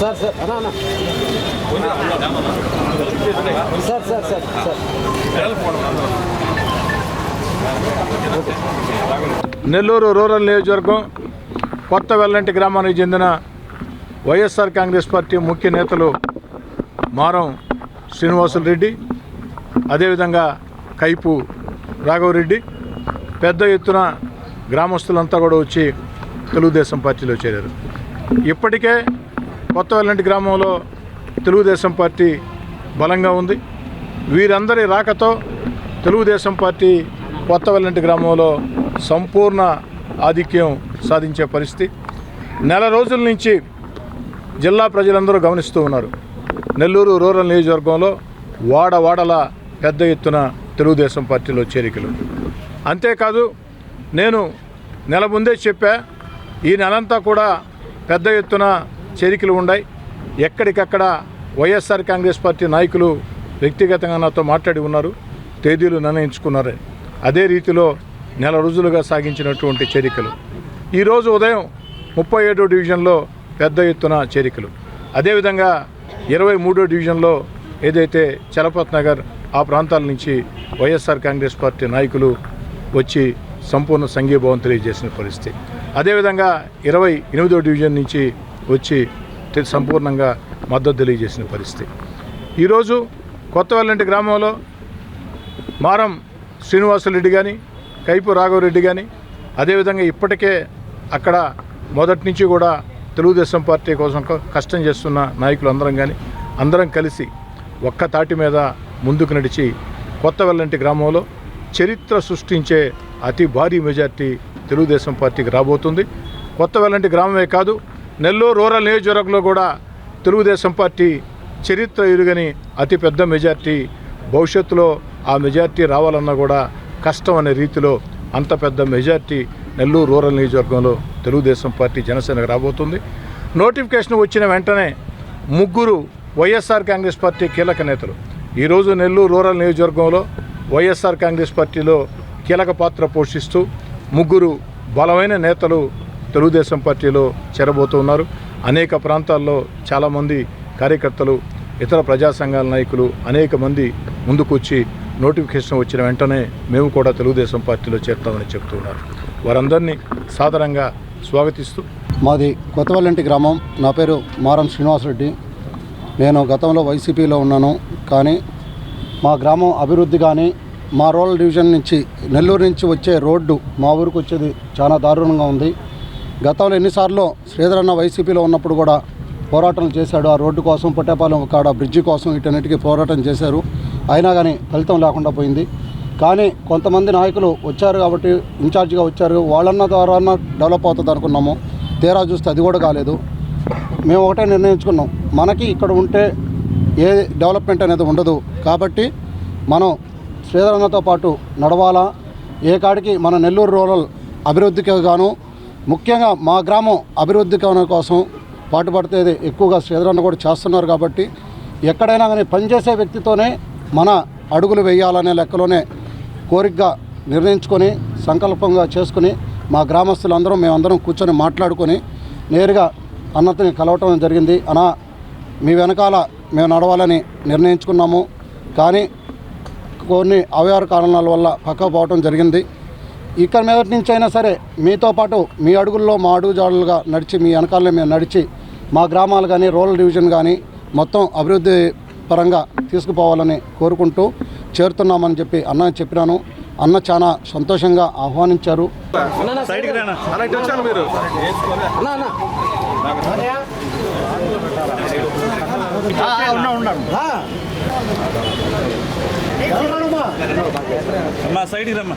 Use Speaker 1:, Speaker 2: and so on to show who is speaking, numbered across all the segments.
Speaker 1: Sir sir అన్నా sir sir sir sir.
Speaker 2: Nellore rural నియోజకవర్గం కొత్త వెల్లంటి గ్రామానికి చెందిన వైఎస్ఆర్ కాంగ్రెస్ పార్టీ ముఖ్య నేతలు మారం శ్రీనివాసులు రెడ్డి అదేవిధంగా కైపు రాఘవరెడ్డి పెద్ద ఎత్తున గ్రామస్తులంతా కూడా వచ్చి తెలుగుదేశం పార్టీలో చేరారు. ఇప్పటికే కొత్త వెల్లంటి గ్రామంలో తెలుగుదేశం పార్టీ బలంగా ఉంది. వీరందరి రాకతో తెలుగుదేశం పార్టీ కొత్త వెల్లంటి గ్రామంలో సంపూర్ణ ఆధిక్యం సాధించే పరిస్థితి. నెల రోజుల నుంచి జిల్లా ప్రజలందరూ గమనిస్తూ ఉన్నారు. నెల్లూరు రూరల్ నియోజకవర్గంలో వాడ వాడల పెద్ద ఎత్తున తెలుగుదేశం పార్టీలో చేరికలు. అంతేకాదు నేను నెల ముందే చెప్పా ఈ నెలంతా కూడా పెద్ద ఎత్తున చేరికలు ఉన్నాయి ఎక్కడికక్కడ వైఎస్ఆర్ కాంగ్రెస్ పార్టీ నాయకులు వ్యక్తిగతంగా నాతో మాట్లాడి ఉన్నారు తేదీలు నిర్ణయించుకున్నారు. అదే రీతిలో నెల రోజులుగా సాగించినటువంటి చేరికలు. ఈరోజు ఉదయం ముప్పై ఏడో డివిజన్లో పెద్ద ఎత్తున చేరికలు. అదేవిధంగా ఇరవై మూడో డివిజన్లో ఏదైతే చలపత్ నగర్ ఆ ప్రాంతాల నుంచి వైఎస్ఆర్ కాంగ్రెస్ పార్టీ నాయకులు వచ్చి సంపూర్ణ సంఘీభావం తెలియజేసిన పరిస్థితి. అదేవిధంగా ఇరవై ఎనిమిదో డివిజన్ నుంచి వచ్చి సంపూర్ణంగా మద్దతు తెలియజేసిన పరిస్థితి. ఈరోజు కొత్తవల్లంటి గ్రామంలో మారం శ్రీనివాసరెడ్డి కానీ కైపు రాఘవరెడ్డి కానీ అదేవిధంగా ఇప్పటికే అక్కడ మొదటి నుంచి కూడా తెలుగుదేశం పార్టీ కోసం కష్టం చేస్తున్న నాయకులు అందరం కానీ అందరం కలిసి ఒక్క తాటి మీద ముందుకు నడిచి కొత్త వెల్లంటి గ్రామంలో చరిత్ర సృష్టించే అతి భారీ మెజార్టీ తెలుగుదేశం పార్టీకి రాబోతుంది. కొత్త వెల్లంటి గ్రామమే కాదు నెల్లూరు రూరల్ నియోజకవర్గంలో కూడా తెలుగుదేశం పార్టీ చరిత్ర ఎరుగని అతిపెద్ద మెజార్టీ భవిష్యత్తులో ఆ మెజార్టీ రావాలన్నా కూడా కష్టం అనే రీతిలో అంత పెద్ద మెజార్టీ నెల్లూరు రూరల్ నియోజకవర్గంలో తెలుగుదేశం పార్టీ జనసేనకు రాబోతుంది. నోటిఫికేషన్ వచ్చిన వెంటనే ముగ్గురు వైఎస్ఆర్ కాంగ్రెస్ పార్టీ కీలక నేతలు. ఈరోజు నెల్లూరు రూరల్ నియోజకవర్గంలో వైఎస్ఆర్ కాంగ్రెస్ పార్టీలో కీలక పాత్ర పోషిస్తూ ముగ్గురు బలమైన నేతలు తెలుగుదేశం పార్టీలో చేరబోతున్నారు. అనేక ప్రాంతాల్లో చాలామంది కార్యకర్తలు ఇతర ప్రజా సంఘాల నాయకులు అనేక మంది ముందుకొచ్చి నోటిఫికేషన్ వచ్చిన వెంటనే మేము కూడా తెలుగుదేశం పార్టీలో చేరుతామని చెప్తున్నారు. వారందరినీ సాధారణంగా స్వాగతిస్తూ
Speaker 3: మాది కొత్తవల్లంటి గ్రామం. నా పేరు మారం శ్రీనివాసరెడ్డి. నేను గతంలో వైసీపీలో ఉన్నాను. కానీ మా గ్రామం అభివృద్ధి కానీ మా రూరల్ డివిజన్ నుంచి నెల్లూరు నుంచి వచ్చే రోడ్డు మా ఊరికి వచ్చేది చాలా దారుణంగా ఉంది. గతంలో ఎన్నిసార్లు శ్రీధరన్న వైసీపీలో ఉన్నప్పుడు కూడా పోరాటం చేశాడు. ఆ రోడ్డు కోసం పొట్టేపాలెం కాడ బ్రిడ్జి కోసం వీటన్నిటికీ పోరాటం చేశారు. అయినా కానీ ఫలితం లేకుండా పోయింది. కానీ కొంతమంది నాయకులు వచ్చారు కాబట్టి ఇన్ఛార్జిగా వచ్చారు. వాళ్ళన్న ద్వారా డెవలప్ అవుతుంది అనుకున్నాము. తీరా చూస్తే అది కూడా కాలేదు. మేము ఒకటే నిర్ణయించుకున్నాం. మనకి ఇక్కడ ఉంటే ఏ డెవలప్మెంట్ అనేది ఉండదు. కాబట్టి మనం శ్రీధరన్నతో పాటు నడవాలా. ఏ కాడికి మన నెల్లూరు రూరల్ అభివృద్ధికి గాను ముఖ్యంగా మా గ్రామం అభివృద్ధి కోసం పాటుపడితే ఎక్కువగా శ్రీధరన్న కూడా చేస్తున్నారు కాబట్టి ఎక్కడైనా కానీ పనిచేసే వ్యక్తితోనే మన అడుగులు వేయాలనే లెక్కలోనే కోరికగా నిర్ణయించుకొని సంకల్పంగా చేసుకుని మా గ్రామస్తులందరం మేమందరం కూర్చొని మాట్లాడుకొని నేరుగా అన్నతని కలవటం జరిగింది. అనా మీ వెనకాల మేము నడవాలని నిర్ణయించుకున్నాము. కానీ కొన్ని అవయవ కారణాల వల్ల పక్క పోవటం జరిగింది. ఇక్కడ మీదటి నుంచి అయినా సరే మీతో పాటు మీ అడుగుల్లో మా అడుగు జాడలుగా నడిచి మీ వెనకాలనే మేము నడిచి మా గ్రామాలు కానీ రూరల్ డివిజన్ కానీ మొత్తం అభివృద్ధి పరంగా తీసుకుపోవాలని కోరుకుంటూ చేరుతున్నామని చెప్పి అన్న చెప్పినాను. అన్న చాలా సంతోషంగా ఆహ్వానించారు.
Speaker 1: అన్నా అన్నా రా.
Speaker 4: అమ్మా సైడ్కి రమ్మా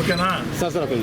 Speaker 2: ఓకేనా?
Speaker 1: సార్ సార్ ఒక